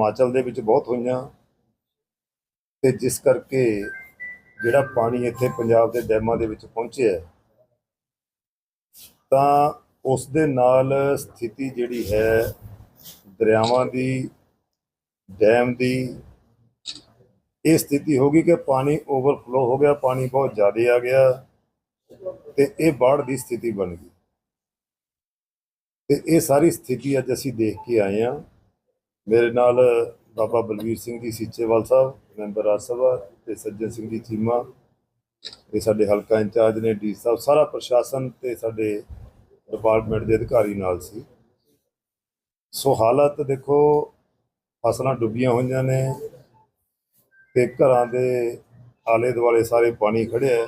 ਹਿਮਾਚਲ ਦੇ ਵਿੱਚ ਬਹੁਤ ਹੋਈਆਂ ਤੇ ਜਿਸ ਕਰਕੇ ਜਿਹੜਾ ਪਾਣੀ ਇੱਥੇ ਪੰਜਾਬ ਦੇ ਡੈਮਾਂ ਦੇ ਵਿੱਚ ਪਹੁੰਚਿਆ ਤਾਂ ਉਸ ਦੇ ਨਾਲ ਸਥਿਤੀ ਜਿਹੜੀ ਹੈ, ਦਰਿਆਵਾਂ ਦੀ, ਡੈਮ ਦੀ, ਇਹ ਸਥਿਤੀ ਹੋ ਗਈ ਕਿ ਪਾਣੀ ਓਵਰਫਲੋ ਹੋ ਗਿਆ, ਪਾਣੀ ਬਹੁਤ ਜ਼ਿਆਦਾ ਆ ਗਿਆ ਤੇ ਇਹ ਬਾੜ ਦੀ ਸਥਿਤੀ ਬਣ ਗਈ। ਤੇ ਇਹ ਸਾਰੀ ਸਥਿਤੀ ਅੱਜ ਅਸੀਂ ਦੇਖ ਕੇ ਆਏ ਹਾਂ। ਮੇਰੇ ਨਾਲ ਬਾਬਾ ਬਲਵੀਰ ਸਿੰਘ ਜੀ ਸੀਚੇਵਾਲ ਸਾਹਿਬ, ਮੈਂਬਰ ਰਾਜ ਸਭਾ ਤੇ ਸੱਜਣ ਸਿੰਘ ਜੀ ਚੀਮਾ, ਇਹ ਸਾਡੇ ਹਲਕਾ ਇੰਚਾਰਜ ਨੇ, ਡੀ ਸਾਹਿਬ, ਸਾਰਾ ਪ੍ਰਸ਼ਾਸਨ ਤੇ ਸਾਡੇ ਡਿਪਾਰਟਮੈਂਟ ਦੇ ਅਧਿਕਾਰੀ ਨਾਲ ਸੀ। ਸੋ ਹਾਲਤ ਦੇਖੋ, ਫਸਲਾਂ ਡੁੱਬੀਆਂ ਹੋਈਆਂ ਨੇ, ਤੇ ਘਰਾਂ ਦੇ ਆਲੇ ਦੁਆਲੇ ਸਾਰੇ ਪਾਣੀ ਖੜਿਆ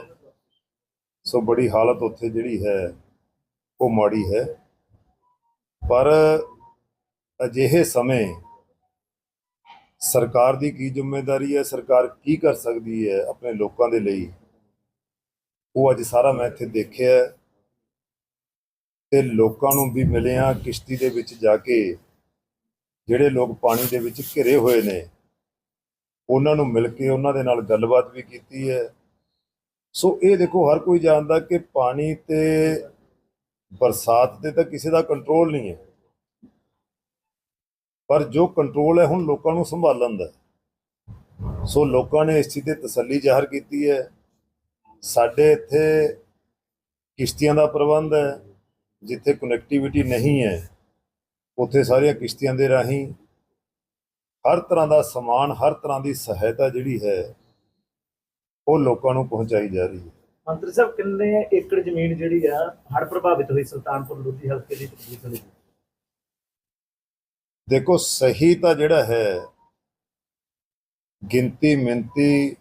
ਸੋ ਬੜੀ ਹਾਲਤ ਉੱਥੇ ਜਿਹੜੀ ਹੈ, ਉਹ ਮਾੜੀ ਹੈ। ਪਰ ਅਜਿਹੇ ਸਮੇਂ ਸਰਕਾਰ ਦੀ ਕੀ ਜ਼ਿੰਮੇਵਾਰੀ ਹੈ? ਸਰਕਾਰ ਕੀ ਕਰ ਸਕਦੀ ਹੈ ਆਪਣੇ ਲੋਕਾਂ ਦੇ ਲਈ? ਉਹ ਅੱਜ ਸਾਰਾ ਮੈਂ ਇੱਥੇ ਦੇਖਿਆ ਹੈ। ਤੇ ਲੋਕਾਂ ਨੂੰ ਵੀ ਮਿਲਿਆ ਕਿਸ਼ਤੀ ਦੇ ਵਿੱਚ ਜਾ ਕੇ। ਜਿਹੜੇ ਲੋਕ ਪਾਣੀ ਦੇ ਵਿੱਚ ਘਿਰੇ ਹੋਏ ਨੇ, ਉਹਨਾਂ ਨੂੰ ਮਿਲ ਕੇ ਉਹਨਾਂ ਦੇ ਨਾਲ ਗੱਲਬਾਤ ਵੀ ਕੀਤੀ ਹੈ। ਸੋ ਇਹ ਦੇਖੋ, ਹਰ ਕੋਈ ਜਾਣਦਾ ਕਿ ਪਾਣੀ ਤੇ ਬਰਸਾਤ ਤੇ ਤਾਂ ਕਿਸੇ ਦਾ ਕੰਟਰੋਲ ਨਹੀਂ ਹੈ। ਪਰ ਜੋ ਕੰਟਰੋਲ ਹੈ, ਹੁਣ ਲੋਕਾਂ ਨੂੰ ਸੰਭਾਲਣ ਦਾ ਸੋ ਲੋਕਾਂ ਨੇ ਇਸ ਚੀਜ਼ ਤੇ ਤਸੱਲੀ ਜ਼ਾਹਰ ਕੀਤੀ ਹੈ। ਸਾਡੇ ਇੱਥੇ ਕਿਸ਼ਤੀਆਂ ਦਾ ਪ੍ਰਬੰਧ ਹੈ, ਜਿੱਥੇ ਕਨੈਕਟੀਵਿਟੀ ਨਹੀਂ ਹੈ, ਉੱਥੇ ਸਾਰੀਆਂ ਕਿਸ਼ਤੀਆਂ ਦੇ ਰਾਹੀਂ ਹਰ ਤਰ੍ਹਾਂ ਦਾ ਸਮਾਨ, ਹਰ ਤਰ੍ਹਾਂ ਦੀ ਸਹਾਇਤਾ ਜਿਹੜੀ ਹੈ, ਉਹ ਲੋਕਾਂ ਨੂੰ ਪਹੁੰਚਾਈ ਜਾ ਰਹੀ ਹੈ। ਮੰਤਰੀ ਸਾਹਿਬ, ਕਿੰਨੇ ਏਕੜ ਜ਼ਮੀਨ ਜਿਹੜੀ ਆ, ਹੜ੍ਹ ਪ੍ਰਭਾਵਿਤ ਹੋਈ ਸੁਲਤਾਨਪੁਰ ਲੋਧੀ ਹਲਕੇ ਦੀ ਤਕਰੀਬਨ ਦੇਖੋ, ਸਹੀ ਤਾਂ ਜਿਹੜਾ ਹੈ, ਗਿਣਤੀ ਮਿੰਤੀ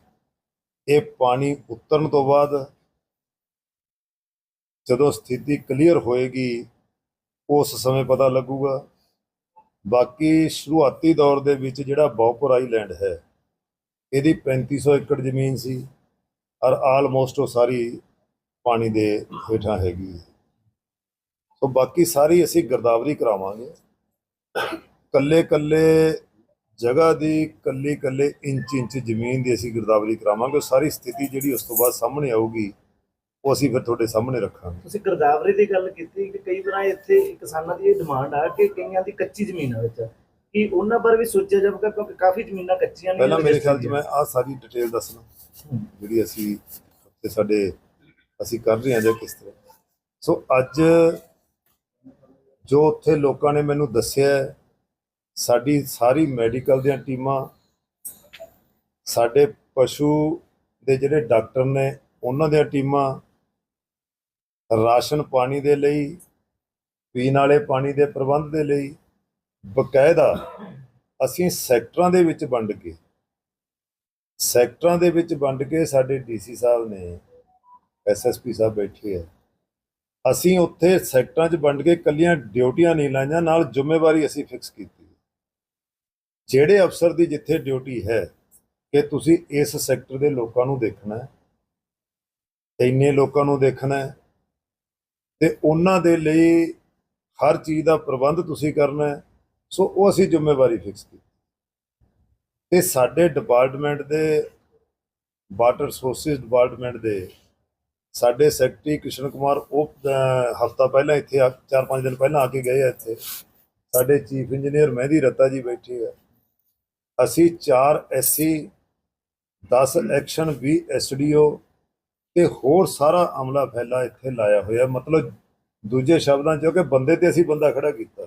ਇਹ ਪਾਣੀ ਉਤਰਨ ਤੋਂ ਬਾਅਦ ਜਦੋਂ ਸਥਿਤੀ ਕਲੀਅਰ ਹੋਏਗੀ, ਉਸ ਸਮੇਂ ਪਤਾ ਲੱਗੂਗਾ। ਬਾਕੀ ਸ਼ੁਰੂਆਤੀ ਦੌਰ ਦੇ ਵਿੱਚ ਜਿਹੜਾ ਬੌਪਰ ਆਈਲੈਂਡ ਹੈ, ਇਹਦੀ 3500 ਏਕੜ ਜ਼ਮੀਨ ਸੀ ਔਰ ਆਲਮੋਸਟ ਉਹ ਸਾਰੀ ਪਾਣੀ ਦੇ ਹੇਠਾਂ ਹੈਗੀ ਹੈ। ਸੋ ਬਾਕੀ ਸਾਰੀ ਅਸੀਂ ਗਰਦਾਵਰੀ ਕਰਾਵਾਂਗੇ। ਕੱਲੇ ਕੱਲੇ ਜਗ੍ਹਾ ਦੀ ਕੱਲੀ ਕੱਲੇ ਇੰਚ ਇੰਚ ਜ਼ਮੀਨ ਦੀ ਅਸੀਂ ਗਿਰਦਾਵਰੀ ਕਰਾਵਾਂਗੇ। ਸਾਰੀ ਸਥਿਤੀ ਜਿਹੜੀ ਉਸ ਤੋਂ ਬਾਅਦ ਸਾਹਮਣੇ ਆਊਗੀ ਉਹ ਅਸੀਂ ਫਿਰ ਤੁਹਾਡੇ ਸਾਹਮਣੇ ਰੱਖਾਂਗੇ। ਤੁਸੀਂ ਗਰਦਾਵਰੀ ਦੀ ਗੱਲ ਕੀਤੀ ਕਿ ਕਈ ਵਾਰ ਇੱਥੇ ਕਿਸਾਨਾਂ ਦੀ ਇਹ ਡਿਮਾਂਡ ਆ ਕਿ ਕਈਆਂ ਦੀ ਕੱਚੀ ਜ਼ਮੀਨ ਆ ਵਿੱਚ। ਕਿ ਉਹਨਾਂ ਬਾਰੇ ਵੀ ਸੋਚਿਆ ਜਾਵੇਗਾ ਕਿਉਂਕਿ ਕਾਫੀ ਜ਼ਮੀਨਾਂ ਕੱਚੀਆਂ ਨੇ ਪਹਿਲਾਂ ਮੇਰੇ ਖਿਆਲ 'ਚ ਮੈਂ ਆਹ ਸਾਰੀ ਡਿਟੇਲ ਦੱਸਣਾ। ਜਿਹੜੀ ਅਸੀਂ ਤੇ ਸਾਡੇ ਅਸੀਂ ਕਰ ਰਹੇ ਹਾਂ ਜਾਂ ਕਿਸ ਤਰ੍ਹਾਂ। ਸੋ ਅੱਜ ਜੋ ਉੱਥੇ ਲੋਕਾਂ ਨੇ ਮੈਨੂੰ ਦੱਸਿਆ ਸਾਡੀ ਸਾਰੀ ਮੈਡੀਕਲ ਦੀਆਂ ਟੀਮਾਂ, ਸਾਡੇ ਪਸ਼ੂ ਦੇ ਜਿਹੜੇ ਡਾਕਟਰ ਨੇ, ਉਹਨਾਂ ਦੀਆਂ ਟੀਮਾਂ ਰਾਸ਼ਨ ਪਾਣੀ ਦੇ ਲਈ, ਪੀਣ ਵਾਲੇ ਪਾਣੀ ਦੇ ਪ੍ਰਬੰਧ ਦੇ ਲਈ, ਬਕਾਇਦਾ ਅਸੀਂ ਸੈਕਟਰਾਂ ਦੇ ਵਿੱਚ ਵੰਡ ਕੇ, ਸੈਕਟਰਾਂ ਦੇ ਵਿੱਚ ਵੰਡ ਕੇ ਸਾਡੇ ਡੀਸੀ ਸਾਹਿਬ ਨੇ ਐਸਐਸਪੀ ਸਾਹਿਬ ਬੈਠੇ ਆ। ਅਸੀਂ ਉੱਥੇ ਸੈਕਟਰਾਂ 'ਚ ਵੰਡ ਕੇ ਕੱਲੀਆਂ ਡਿਊਟੀਆਂ ਨਹੀਂ ਲਾਈਆਂ, ਨਾਲ ਜ਼ਿੰਮੇਵਾਰੀ ਅਸੀਂ ਫਿਕਸ ਕੀਤੀ। ਜਿਹੜੇ ਅਫਸਰ ਦੀ ਜਿੱਥੇ ਡਿਊਟੀ ਹੈ ਕਿ ਤੁਸੀਂ ਇਸ ਸੈਕਟਰ ਦੇ ਲੋਕਾਂ ਨੂੰ ਦੇਖਣਾ ਹੈ, ਇੰਨੇ ਲੋਕਾਂ ਨੂੰ ਦੇਖਣਾ ਹੈ, ਤੇ ਉਹਨਾਂ ਦੇ ਲਈ ਹਰ ਚੀਜ਼ ਦਾ ਪ੍ਰਬੰਧ ਤੁਸੀਂ ਕਰਨਾ ਹੈ, ਸੋ ਉਹ ਅਸੀਂ ਜ਼ਿੰਮੇਵਾਰੀ ਫਿਕਸ ਕੀਤੀ। ਤੇ ਸਾਡੇ ਡਿਪਾਰਟਮੈਂਟ ਦੇ ਵਾਟਰ ਰਿਸੋਰਸਿਸ ਡਿਪਾਰਟਮੈਂਟ ਦੇ, ਸਾਡੇ ਸੈਕਟਰੀ ਕ੍ਰਿਸ਼ਨ ਕੁਮਾਰ ਉਹ ਹਫਤਾ ਪਹਿਲਾਂ ਇੱਥੇ ਆ, ਚਾਰ ਪੰਜ ਦਿਨ ਪਹਿਲਾਂ ਆ ਕੇ ਗਏ ਆ ਇੱਥੇ। ਸਾਡੇ ਚੀਫ ਇੰਜੀਨੀਅਰ ਮਹਿੰਦੀ ਰਤਾ ਜੀ ਬੈਠੇ ਆ। ਅਸੀਂ 4 ਐਸਸੀ 10 ਐਕਸ਼ਨ 20 ਐਸਡੀਓ ਤੇ ਹੋਰ ਸਾਰਾ ਅਮਲਾ ਫੈਲਾ ਇੱਥੇ ਲਾਇਆ ਹੋਇਆ। ਮਤਲਬ ਦੂਜੇ ਸ਼ਬਦਾਂ ਚ ਕਿ ਬੰਦੇ ਤੇ ਅਸੀਂ ਬੰਦਾ ਖੜਾ ਕੀਤਾ।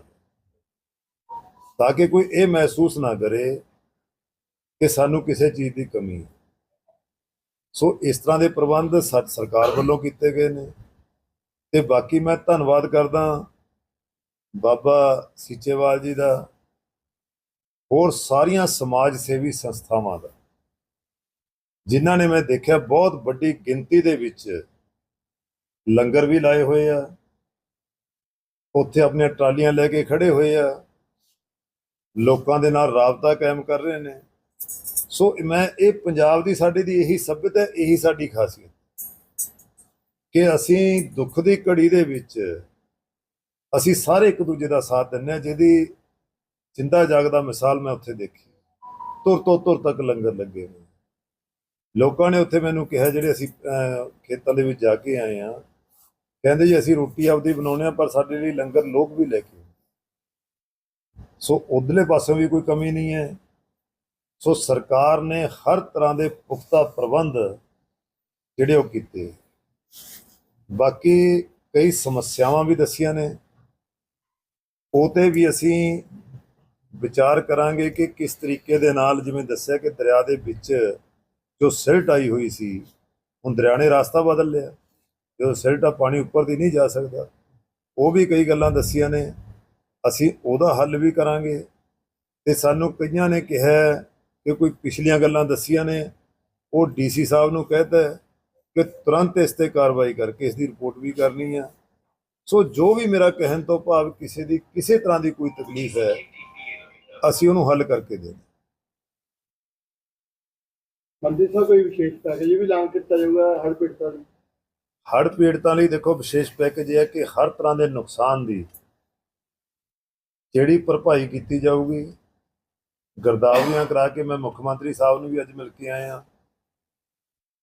ਤਾਂ ਕਿ ਕੋਈ ਇਹ ਮਹਿਸੂਸ ਨਾ ਕਰੇ ਕਿ ਸਾਨੂੰ ਕਿਸੇ ਚੀਜ਼ ਦੀ ਕਮੀ ਹੈ। ਸੋ ਇਸ ਤਰ੍ਹਾਂ ਦੇ ਪ੍ਰਬੰਧ ਸਰ- ਸਰਕਾਰ ਵੱਲੋਂ ਕੀਤੇ ਗਏ ਨੇ। ਤੇ ਬਾਕੀ ਮੈਂ ਧੰਨਵਾਦ ਕਰਦਾ ਬਾਬਾ ਸੀਚੇਵਾਲ ਜੀ ਦਾ। ਹੋਰ ਸਾਰੀਆਂ ਸਮਾਜ ਸੇਵੀ ਸੰਸਥਾਵਾਂ ਦਾ। ਜਿਨ੍ਹਾਂ ਨੇ ਮੈਂ ਦੇਖਿਆ ਬਹੁਤ ਵੱਡੀ ਗਿਣਤੀ ਦੇ ਵਿੱਚ ਲੰਗਰ ਵੀ ਲਾਏ ਹੋਏ ਆ। ਉੱਥੇ ਆਪਣੀਆਂ ਟਰਾਲੀਆਂ ਲੈ ਕੇ ਖੜੇ ਹੋਏ ਆ। ਲੋਕਾਂ ਦੇ ਨਾਲ ਰਾਬਤਾ ਕਾਇਮ ਕਰ ਰਹੇ ਨੇ। ਸੋ ਮੈਂ ਇਹ ਪੰਜਾਬ ਦੀ ਸਾਡੇ ਦੀ ਇਹੀ ਸਭਿਅਤਾ, ਇਹੀ ਸਾਡੀ ਖਾਸੀਅਤ। ਕਿ ਅਸੀਂ ਦੁੱਖ ਦੀ ਘੜੀ ਦੇ ਵਿੱਚ ਅਸੀਂ ਸਾਰੇ ਇੱਕ ਦੂਜੇ ਦਾ ਸਾਥ ਦਿੰਦੇ ਹਾਂ, ਜਿਹਦੀ ਜਿੰਦਾ ਜਾਗਦਾ ਮਿਸਾਲ ਮੈਂ ਉੱਥੇ ਦੇਖੀ। ਤੁਰ ਤੋਂ ਤੁਰ ਤੱਕ ਲੰਗਰ ਲੱਗੇ ਨੇ ਲੋਕਾਂ ਨੇ ਉੱਥੇ ਮੈਨੂੰ ਕਿਹਾ, ਜਿਹੜੇ ਅਸੀਂ ਖੇਤਾਂ ਦੇ ਵਿੱਚ ਜਾ ਕੇ ਆਏ ਆ ਕਹਿੰਦੇ ਜੀ ਅਸੀਂ ਰੋਟੀ ਆਪਦੀ ਬਣਾਉਣੇ ਆ ਪਰ ਸਾਡੇ ਲਈ ਲੰਗਰ ਲੋਕ ਵੀ ਲੈ ਕੇ ਸੋ ਉਧਰਲੇ ਪਾਸੋਂ ਵੀ ਕੋਈ ਕਮੀ ਨਹੀਂ ਹੈ। ਸੋ ਸਰਕਾਰ ਨੇ ਹਰ ਤਰ੍ਹਾਂ ਦੇ ਪੁਖਤਾ ਪ੍ਰਬੰਧ ਜਿਹੜੇ ਉਹ ਕੀਤੇ। ਬਾਕੀ ਕਈ ਸਮੱਸਿਆਵਾਂ ਵੀ ਦੱਸੀਆਂ ਨੇ। ਉਹ ਤੇ ਵੀ ਅਸੀਂ ਵਿਚਾਰ ਕਰਾਂਗੇ ਕਿ ਕਿਸ ਤਰੀਕੇ ਦੇ ਨਾਲ, ਜਿਵੇਂ ਦੱਸਿਆ ਕਿ ਦਰਿਆ ਦੇ ਵਿੱਚ ਜੋ ਸਿਲਟ ਆਈ ਹੋਈ ਸੀ, ਹੁਣ ਦਰਿਆ ਨੇ ਰਸਤਾ ਬਦਲ ਲਿਆ। ਜਦੋਂ ਸਿਲਟ ਆ, ਪਾਣੀ ਉੱਪਰ ਦੀ ਨਹੀਂ ਜਾ ਸਕਦਾ। ਉਹ ਵੀ ਕਈ ਗੱਲਾਂ ਦੱਸੀਆਂ ਨੇ। ਅਸੀਂ ਉਹਦਾ ਹੱਲ ਵੀ ਕਰਾਂਗੇ। ਤੇ ਸਾਨੂੰ ਕਈਆਂ ਨੇ ਕਿਹਾ ਕਿ ਕੋਈ ਪਿਛਲੀਆਂ ਗੱਲਾਂ ਦੱਸੀਆਂ ਨੇ। ਉਹ ਡੀਸੀ ਸਾਹਿਬ ਨੂੰ ਕਹਿੰਦਾ ਕਿ ਤੁਰੰਤ ਇਸ ਤੇ ਕਾਰਵਾਈ ਕਰਕੇ ਇਸ ਦੀ ਰਿਪੋਰਟ ਵੀ ਕਰਨੀ ਆ। ਸੋ ਜੋ ਵੀ ਮੇਰਾ ਕਹਿਣ ਤੋਂ ਭਾਵ ਕਿਸੇ ਦੀ, ਕਿਸੇ ਤਰ੍ਹਾਂ ਦੀ ਕੋਈ ਤਕਲੀਫ ਹੈ ਅਸੀਂ ਉਹਨੂੰ ਹੱਲ ਕਰਕੇ ਦੇ ਮੰਦਿਰ ਸਾਹਿਬ ਕੋਈ ਵਿਸ਼ੇਸ਼ਤਾ ਹੈ ਜੀ ਵੀ ਐਲਾਨ ਕੀਤਾ ਜਾਊਗਾ ਹਰ ਪੀੜਤਾਂ ਨੂੰ ਹੜ੍ਹ ਪੀੜਤਾਂ ਲਈ ਦੇਖੋ ਵਿਸ਼ੇਸ਼ ਪੈਕੇਜ ਇਹ ਹੈ ਕਿ ਹਰ ਤਰ੍ਹਾਂ ਦੇ ਨੁਕਸਾਨ ਦੀ ਜਿਹੜੀ ਭਰਪਾਈ ਕੀਤੀ ਜਾਊਗੀ ਗਰਦਾਵਰੀਆਂ ਕਰਾ ਕੇ ਮੈਂ ਮੁੱਖ ਮੰਤਰੀ ਸਾਹਿਬ ਨੂੰ ਵੀ ਅੱਜ ਮਿਲ ਕੇ ਆਇਆ।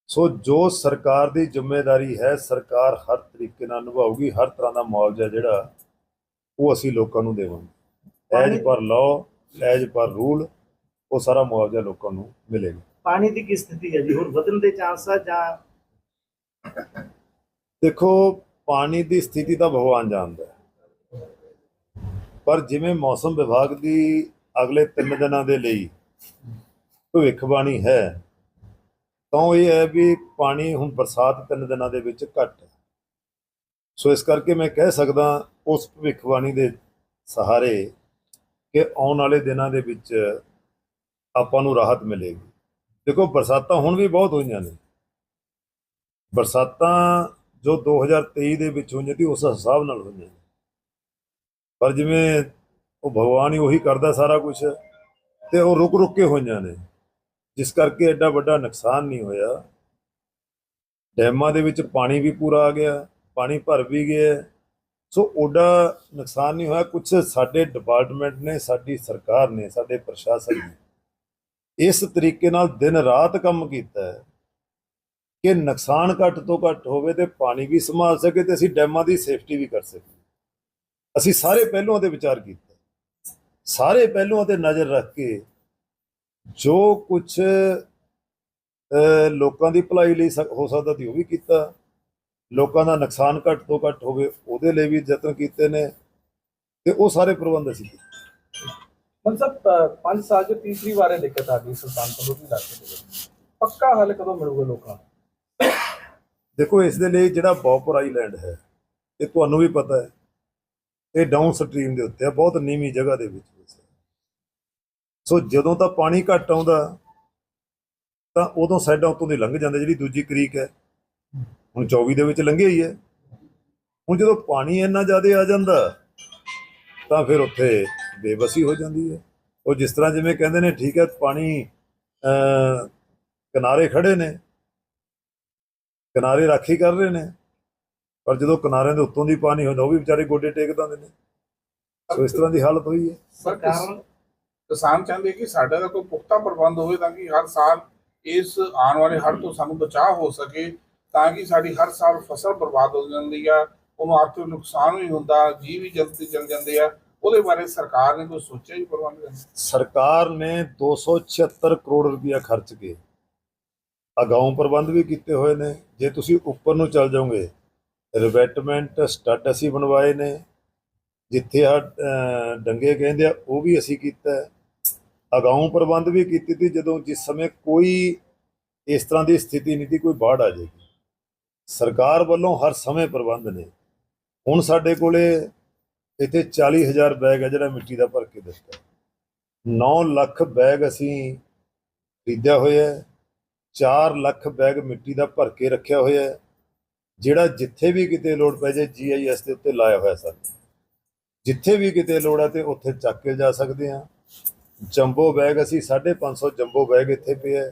ਸੋ ਜੋ ਸਰਕਾਰ ਦੀ ਜ਼ਿੰਮੇਵਾਰੀ ਹੈ ਸਰਕਾਰ ਹਰ ਤਰੀਕੇ ਨਾਲ ਨਿਭਾਊਗੀ ਹਰ ਤਰ੍ਹਾਂ ਦਾ ਮੁਆਵਜ਼ਾ ਜਿਹੜਾ ਉਹ ਅਸੀਂ ਲੋਕਾਂ ਨੂੰ ਦੇਵਾਂਗੇ। As per law as per rule ਉਹ ਸਾਰਾ ਮੁਆਵਜ਼ਾ ਲੋਕਾਂ ਨੂੰ ਮਿਲੇਗਾ। ਪਾਣੀ ਦੀ ਕੀ ਸਥਿਤੀ ਹੈ ਜੀ? ਹੋਰ ਵਧਣ ਦੇ ਚਾਂਸ ਆ ਜਾਂ ਦੇਖੋ ਪਾਣੀ ਦੀ ਸਥਿਤੀ ਤਾਂ ਭਗਵਾਨ ਜਾਣਦਾ ਹੈ। ਪਰ ਜਿਵੇਂ ਮੌਸਮ ਵਿਭਾਗ ਦੀ ਅਗਲੇ 3 ਦਿਨਾਂ ਦੇ ਲਈ ਭਵਿੱਖਬਾਣੀ ਹੈ ਤਾਂ ਇਹ ਹੈ ਵੀ ਪਾਣੀ ਹੁਣ ਬਰਸਾਤ 3 ਦਿਨਾਂ ਦੇ ਵਿੱਚ ਘੱਟ ਹੈ। ਸੋ ਇਸ ਕਰਕੇ ਮੈਂ ਕਹਿ ਸਕਦਾ ਉਸ ਭਵਿੱਖਬਾਣੀ ਦੇ ਸਹਾਰੇ ਕਿ ਆਉਣ ਵਾਲੇ ਦਿਨਾਂ ਦੇ ਵਿੱਚ ਆਪਾਂ ਨੂੰ ਰਾਹਤ ਮਿਲੇਗੀ। ਦੇਖੋ, ਬਰਸਾਤਾਂ ਹੁਣ ਵੀ ਬਹੁਤ ਹੋਈਆਂ ਨੇ। ਬਰਸਾਤਾਂ ਜੋ 2023 ਦੇ ਵਿੱਚ ਹੋਈਆਂ ਸੀ, ਉਸ ਹਿਸਾਬ ਨਾਲ ਹੋਈਆਂ ਪਰ ਜਿਵੇਂ ਉਹ ਭਗਵਾਨ ਹੀ ਉਹੀ ਕਰਦਾ ਸਾਰਾ ਕੁਝ ਤੇ ਉਹ ਰੁਕ ਰੁਕ ਕੇ ਹੋਈਆਂ ਨੇ। ਜਿਸ ਕਰਕੇ ਐਡਾ ਵੱਡਾ ਨੁਕਸਾਨ ਨਹੀਂ ਹੋਇਆ। ਡੈਮਾਂ ਦੇ ਵਿੱਚ ਪਾਣੀ ਵੀ ਪੂਰਾ ਆ ਗਿਆ, ਪਾਣੀ ਭਰ ਵੀ ਗਿਆ। ਸੋ ਓਡਾ ਨੁਕਸਾਨ ਨਹੀਂ ਹੋਇਆ ਕੁਝ ਸਾਡੇ ਡਿਪਾਰਟਮੈਂਟ ਨੇ, ਸਾਡੀ ਸਰਕਾਰ ਨੇ, ਸਾਡੇ ਪ੍ਰਸ਼ਾਸਨ ਨੇ ਇਸ ਤਰੀਕੇ ਨਾਲ ਦਿਨ ਰਾਤ ਕੰਮ ਕੀਤਾ ਹੈ ਕਿ ਨੁਕਸਾਨ ਘੱਟ ਤੋਂ ਘੱਟ ਹੋਵੇ ਤੇ ਪਾਣੀ ਵੀ ਸੰਭਾਲ ਸਕੇ ਤੇ ਅਸੀਂ ਡੈਮਾਂ ਦੀ ਸੇਫਟੀ ਵੀ ਕਰ ਸਕੀਏ। ਅਸੀਂ ਸਾਰੇ ਪਹਿਲੂਆਂ ਤੇ ਵਿਚਾਰ ਕੀਤਾ। ਸਾਰੇ ਪਹਿਲੂਆਂ ਤੇ ਨਜ਼ਰ ਰੱਖ ਕੇ ਜੋ ਕੁਝ ਲੋਕਾਂ ਦੀ ਭਲਾਈ ਲਈ ਸਕ- ਹੋ ਸਕਦਾ ਸੀ ਉਹ ਵੀ ਕੀਤਾ। ਲੋਕਾਂ ਦਾ ਨੁਕਸਾਨ ਘੱਟ ਤੋਂ ਘੱਟ ਹੋਵੇ ਉਹਦੇ ਲਈ ਵੀ ਯਤਨ ਕੀਤੇ ਨੇ ਤੇ ਉਹ ਸਾਰੇ ਪ੍ਰਬੰਧ ਅਸੀਂ ਕੀਤੇ। ਮਨ ਸਾਹਿਬ ਪੰਜ ਸਾਲ ਚ ਤੀਸਰੀ ਵਾਰ ਇਹ ਦਿੱਕਤ ਆ ਗਈ ਸੁਲਤਾਨਪੁਰ ਲੋਧੀ ਇਲਾਕੇ ਦੇ ਵਿੱਚ ਪੱਕਾ ਹੱਲ ਕਦੋਂ ਮਿਲੂਗਾ ਲੋਕਾਂ ਨੂੰ? ਦੇਖੋ ਇਸ ਦੇ ਲਈ ਜਿਹੜਾ ਬੌਪਰ ਆਈਲੈਂਡ ਹੈ ਇਹ ਤੁਹਾਨੂੰ ਵੀ ਪਤਾ ਹੈ ਇਹ ਡਾਊਨ ਸਟਰੀਮ ਦੇ ਉੱਤੇ ਹੈ ਬਹੁਤ ਨੀਵੀਂ ਜਗ੍ਹਾ ਦੇ ਵਿੱਚ ਸੋ ਜਦੋਂ ਤਾਂ ਪਾਣੀ ਘੱਟ ਆਉਂਦਾ ਤਾਂ ਉਦੋਂ ਸਾਈਡਾਂ ਉੱਤੋਂ ਦੀ ਲੰਘ ਜਾਂਦੇ ਜਿਹੜੀ ਦੂਜੀ ਕ੍ਰੀਕ ਹੈ ਹੁਣ 24 ਦੇ ਵਿੱਚ ਲੰਘੇ ਹੀ ਹੈ। ਹੁਣ ਜਦੋਂ ਪਾਣੀ ਇੰਨਾ ਜ਼ਿਆਦਾ ਆ ਜਾਂਦਾ, ਤਾਂ ਫਿਰ ਉੱਥੇ ਬੇਬਸੀ ਹੋ ਜਾਂਦੀ ਹੈ। ਉਹ ਜਿਸ ਤਰ੍ਹਾਂ ਜਿਵੇਂ ਕਹਿੰਦੇ ਨੇ, ਠੀਕ ਹੈ, ਪਾਣੀ ਕਿਨਾਰੇ ਖੜੇ ਨੇ, ਕਿਨਾਰੇ ਰਾਖੀ ਕਰ ਰਹੇ ਨੇ, ਪਰ ਜਦੋਂ ਕਿਨਾਰਿਆਂ ਦੇ ਉੱਤੋਂ ਦੀ ਪਾਣੀ ਹੁੰਦਾ, ਉਹ ਵੀ ਵਿਚਾਰੇ ਗੋਡੇ ਟੇਕ ਦਿੰਦੇ ਨੇ। ਸੋ ਇਸ ਤਰ੍ਹਾਂ ਦੀ ਹਾਲਤ ਹੋਈ ਹੈ। ਸਰਕਾਰ ਕਿਸਾਨ ਚਾਹੁੰਦੇ ਕਿ ਸਾਡਾ ਦਾ ਕੋਈ ਪੁਖਤਾ ਪ੍ਰਬੰਧ ਹੋਵੇ ਤਾਂ ਕਿ ਹਰ ਸਾਲ ਇਸ ਆਉਣ ਵਾਲੇ ਹੜ੍ਹ ਤੋਂ ਸਾਨੂੰ ਬਚਾਅ ਹੋ ਸਕੇ। ਤਾਂ ਕਿ ਸਾਡੀ ਹਰ ਸਾਲ ਫਸਲ ਬਰਬਾਦ ਹੋ ਜਾਂਦੀ ਆ, ਉਹਨੂੰ ਆਰਥਿਕ ਨੁਕਸਾਨ ਵੀ ਹੁੰਦਾ ਜੀ ਵੀ ਜਲਦੀ ਚਲ ਜਾਂਦੇ ਆ, ਉਹਦੇ ਬਾਰੇ ਸਰਕਾਰ ਨੇ ਕੋਈ ਸੋਚਿਆ ਹੀ ਪ੍ਰਬੰਧ ਸਰਕਾਰ ਨੇ 276 ਕਰੋੜ ਰੁਪਇਆ ਖਰਚ ਕੇ ਅਗਾਊਂ ਪ੍ਰਬੰਧ ਵੀ ਕੀਤੇ ਹੋਏ ਨੇ। ਜੇ ਤੁਸੀਂ ਉੱਪਰ ਨੂੰ ਚੱਲ ਜਾਓਗੇ ਰਿਵੈਟਮੈਂਟ ਸਟੱਡ ਅਸੀਂ ਬਣਵਾਏ ਨੇ, ਜਿੱਥੇ ਆ ਡੰਗੇ ਕਹਿੰਦੇ ਆ, ਉਹ ਵੀ ਅਸੀਂ ਕੀਤਾ। ਹੈ। ਅਗਾਊਂ ਪ੍ਰਬੰਧ ਵੀ ਕੀਤੀ ਸੀ, ਜਦੋਂ ਜਿਸ ਸਮੇਂ ਕੋਈ ਇਸ ਤਰ੍ਹਾਂ ਦੀ ਸਥਿਤੀ ਨਹੀਂ ਸੀ, ਕੋਈ ਬਾੜ ਆ ਜਾਏਗੀ। ਸਰਕਾਰ ਵੱਲੋਂ ਹਰ ਸਮੇਂ ਪ੍ਰਬੰਧ ਨੇ। ਹੁਣ ਸਾਡੇ ਕੋਲੇ ਇੱਥੇ 40000 ਬੈਗ ਹੈ ਜਿਹੜਾ ਮਿੱਟੀ ਦਾ ਭਰ ਕੇ ਦਿੱਤਾ। 9 ਲੱਖ ਬੈਗ ਅਸੀਂ ਖਰੀਦਿਆ ਹੋਇਆ ਹੈ। 4 ਲੱਖ ਬੈਗ ਮਿੱਟੀ ਦਾ ਭਰ ਕੇ ਰੱਖਿਆ ਹੋਇਆ ਹੈ। ਜਿਹੜਾ ਜਿੱਥੇ ਵੀ ਕਿਤੇ ਲੋੜ ਪੈ ਜਾਏ ਜੀਆਈਐਸ ਦੇ ਉੱਤੇ ਲਾਇਆ ਹੋਇਆ ਸਰ। ਜਿੱਥੇ ਵੀ ਕਿਤੇ ਲੋੜ ਹੈ ਤੇ ਉੱਥੇ ਚੱਕ ਕੇ ਜਾ ਸਕਦੇ ਹਾਂ। ਜੰਬੋ ਬੈਗ ਅਸੀਂ 550 ਜੰਬੋ ਬੈਗ ਇੱਥੇ ਪਿਆ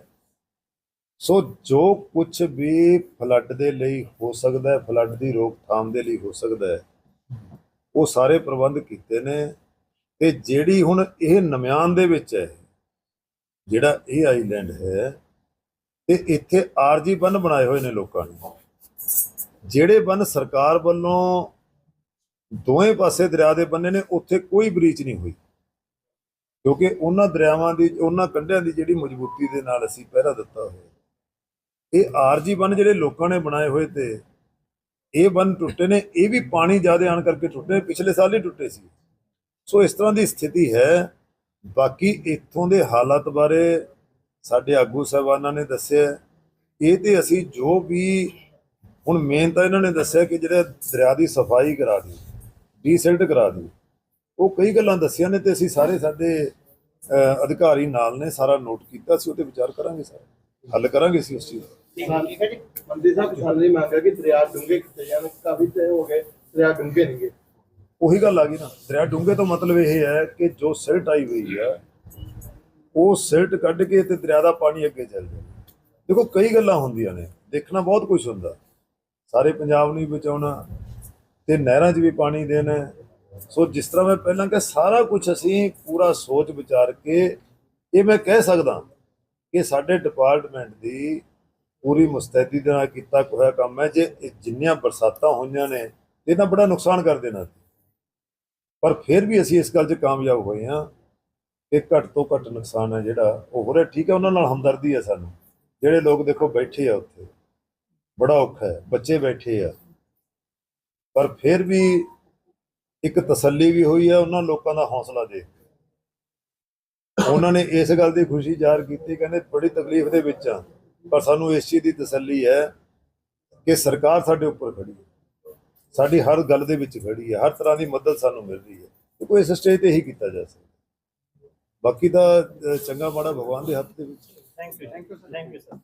ਸੋ ਜੋ ਕੁਝ ਵੀ ਫਲੱਡ ਦੇ ਲਈ ਹੋ ਸਕਦਾ ਹੈ ਫਲੱਡ ਦੀ ਰੋਕਥਾਮ ਦੇ ਲਈ ਹੋ ਸਕਦਾ ਹੈ, ਉਹ ਸਾਰੇ ਪ੍ਰਬੰਧ ਕੀਤੇ ਨੇ ਤੇ ਜਿਹੜੀ ਹੁਣ ਇਹ ਨਮਿਆਨ ਦੇ ਵਿੱਚ ਹੈ, ਜਿਹੜਾ ਇਹ ਆਈਲੈਂਡ ਹੈ, ਤੇ ਇੱਥੇ ਆਰਜੀ ਬੰਨ ਬਣਾਏ ਹੋਏ ਨੇ ਲੋਕਾਂ ਨੇ। ਜਿਹੜੇ ਬੰਨ ਸਰਕਾਰ ਵੱਲੋਂ ਦੋਵੇਂ ਪਾਸੇ ਦਰਿਆ ਦੇ ਬੰਨੇ ਨੇ, ਉੱਥੇ ਕੋਈ ਬ੍ਰੀਚ ਨਹੀਂ ਹੋਈ। ਕਿਉਂਕਿ ਉਹਨਾਂ ਦਰਿਆਵਾਂ ਦੀ, ਉਹਨਾਂ ਕੰਢਿਆਂ ਦੀ ਜਿਹੜੀ ਮਜ਼ਬੂਤੀ ਦੇ ਨਾਲ ਅਸੀਂ ਪਹਿਰਾ ਦਿੱਤਾ ਹੋਇਆ। ਇਹ ਆਰਜੀ ਬੰਨ ਜਿਹੜੇ ਲੋਕਾਂ ਨੇ ਬਣਾਏ ਹੋਏ ਤੇ ਇਹ ਬੰਨ ਟੁੱਟੇ ਨੇ ਇਹ ਵੀ ਪਾਣੀ ਜ਼ਿਆਦਾ ਆਣ ਕਰਕੇ ਟੁੱਟੇ ਨੇ, ਪਿਛਲੇ ਸਾਲ ਹੀ ਟੁੱਟੇ ਸੀ। ਸੋ ਇਸ ਤਰ੍ਹਾਂ ਦੀ ਸਥਿਤੀ ਹੈ। ਬਾਕੀ ਇੱਥੋਂ ਦੇ ਹਾਲਾਤ ਬਾਰੇ ਸਾਡੇ ਆਗੂ ਸਾਹਿਬਾਨਾਂ ਨੇ ਦੱਸਿਆ। ਇਹ ਤੇ ਅਸੀਂ ਜੋ ਵੀ ਹੁਣ ਮੇਨ ਤਾਂ ਇਹਨਾਂ ਨੇ ਦੱਸਿਆ ਕਿ ਜਿਹੜਾ ਦਰਿਆ ਦੀ ਸਫ਼ਾਈ ਕਰਾ ਦੀ ਡੀਸਿਲਟ ਕਰਾ ਦੀ ਉਹ ਕਈ ਗੱਲਾਂ ਦੱਸੀਆਂ ਨੇ ਤੇ ਅਸੀਂ ਸਾਰੇ ਸਾਡੇ ਅਧਿਕਾਰੀ ਨਾਲ ਨੇ ਸਾਰਾ ਨੋਟ ਕੀਤਾ ਸੀ ਉਹ ਤੇ ਵਿਚਾਰ ਕਰਾਂਗੇ ਸਰ ਹੱਲ ਕਰਾਂਗੇ ਅਸੀਂ ਉਸ ਚੀਜ਼ ਠੀਕ ਹੈ ਜੀ। ਮੰਦੀ ਸਾਹਿਬ ਕਿਸਾਨ ਦੀ ਮੰਗ ਹੈ ਕਿ ਦਰਿਆ ਡੂੰਘੇ ਕੀਤੇ ਜਾਣ ਕਾਫੀ ਤੇ ਹੋ ਗਏ, ਦਰਿਆ ਡੂੰਘੇ ਨਹੀਂਗੇ ਉਹੀ ਗੱਲ ਆ ਗਈ ਨਾ, ਦਰਿਆ ਡੂੰਘੇ ਤੋਂ ਮਤਲਬ ਇਹ ਹੈ ਕਿ ਜੋ ਸਿਲਟ ਆਈ ਹੋਈ ਹੈ, ਉਹ ਸਿਲਟ ਕੱਢ ਕੇ ਤੇ ਦਰਿਆ ਦਾ ਪਾਣੀ ਅੱਗੇ ਚੱਲ ਜਾਏ ਦੇਖੋ, ਕਈ ਗੱਲਾਂ ਹੁੰਦੀਆਂ ਨੇ, ਦੇਖਣਾ ਬਹੁਤ ਕੁਝ ਹੁੰਦਾ। ਸਾਰੇ ਪੰਜਾਬ ਨੂੰ ਹੀ ਬਚਾਉਣਾ, ਤੇ ਨਹਿਰਾਂ 'ਚ ਵੀ ਪਾਣੀ ਦੇਣਾ। ਸੋ ਜਿਸ ਤਰ੍ਹਾਂ ਮੈਂ ਪਹਿਲਾਂ ਕਿਹਾ, ਸਾਰਾ ਕੁਝ ਅਸੀਂ ਪੂਰਾ ਸੋਚ ਵਿਚਾਰ ਕੇ, ਇਹ ਮੈਂ ਕਹਿ ਸਕਦਾ ਕਿ ਸਾਡੇ ਡਿਪਾਰਟਮੈਂਟ ਦੀ ਪੂਰੀ ਮੁਸਤੈਦੀ ਦੇ ਨਾਲ ਕੀਤਾ ਹੋਇਆ ਕੰਮ ਹੈ, ਜੇ ਜਿੰਨੀਆਂ ਬਰਸਾਤਾਂ ਹੋਈਆਂ ਨੇ ਇਹਨਾਂ ਬੜਾ ਨੁਕਸਾਨ ਕਰ ਦੇਣਾ ਸੀ। ਪਰ ਫਿਰ ਵੀ ਅਸੀਂ ਇਸ ਗੱਲ 'ਚ ਕਾਮਯਾਬ ਹੋਏ ਹਾਂ ਕਿ ਘੱਟ ਤੋਂ ਘੱਟ ਨੁਕਸਾਨ ਹੈ ਜਿਹੜਾ ਉਹ ਹੋ ਰਿਹਾ। ਠੀਕ ਹੈ, ਉਹਨਾਂ ਨਾਲ ਹਮਦਰਦੀ ਹੈ ਸਾਨੂੰ। ਜਿਹੜੇ ਲੋਕ ਦੇਖੋ ਬੈਠੇ ਆ ਉੱਥੇ, ਬੜਾ ਔਖਾ ਹੈ, ਬੱਚੇ ਬੈਠੇ ਆ। ਪਰ ਫਿਰ ਵੀ ਇੱਕ ਤਸੱਲੀ ਵੀ ਹੋਈ ਹੈ, ਉਹਨਾਂ ਲੋਕਾਂ ਦਾ ਹੌਸਲਾ ਦੇਖ ਕੇ। ਉਹਨਾਂ ਨੇ ਇਸ ਗੱਲ ਦੀ ਖੁਸ਼ੀ ਜ਼ਾਹਰ ਕੀਤੀ, ਕਹਿੰਦੇ ਬੜੀ ਤਕਲੀਫ ਦੇ ਵਿੱਚ ਆ ਪਰ ਸਾਨੂੰ ਇਸ ਚੀਜ਼ ਦੀ ਤਸੱਲੀ ਹੈ ਕਿ ਸਰਕਾਰ ਸਾਡੇ ਉੱਪਰ ਖੜੀ ਹੈ। ਸਾਡੀ ਹਰ ਗੱਲ ਦੇ ਵਿੱਚ ਖੜੀ ਹੈ। ਹਰ ਤਰ੍ਹਾਂ ਦੀ ਮਦਦ ਸਾਨੂੰ ਮਿਲ ਰਹੀ ਹੈ ਕੋਈ ਇਸ ਸਟੇਜ ਤੇ ਹੀ ਕੀਤਾ ਜਾ ਸਕਦਾ। ਬਾਕੀ ਤਾਂ ਚੰਗਾ ਮਾੜਾ ਭਗਵਾਨ ਦੇ ਹੱਥ ਦੇ ਵਿੱਚ thank you thank you thank you sir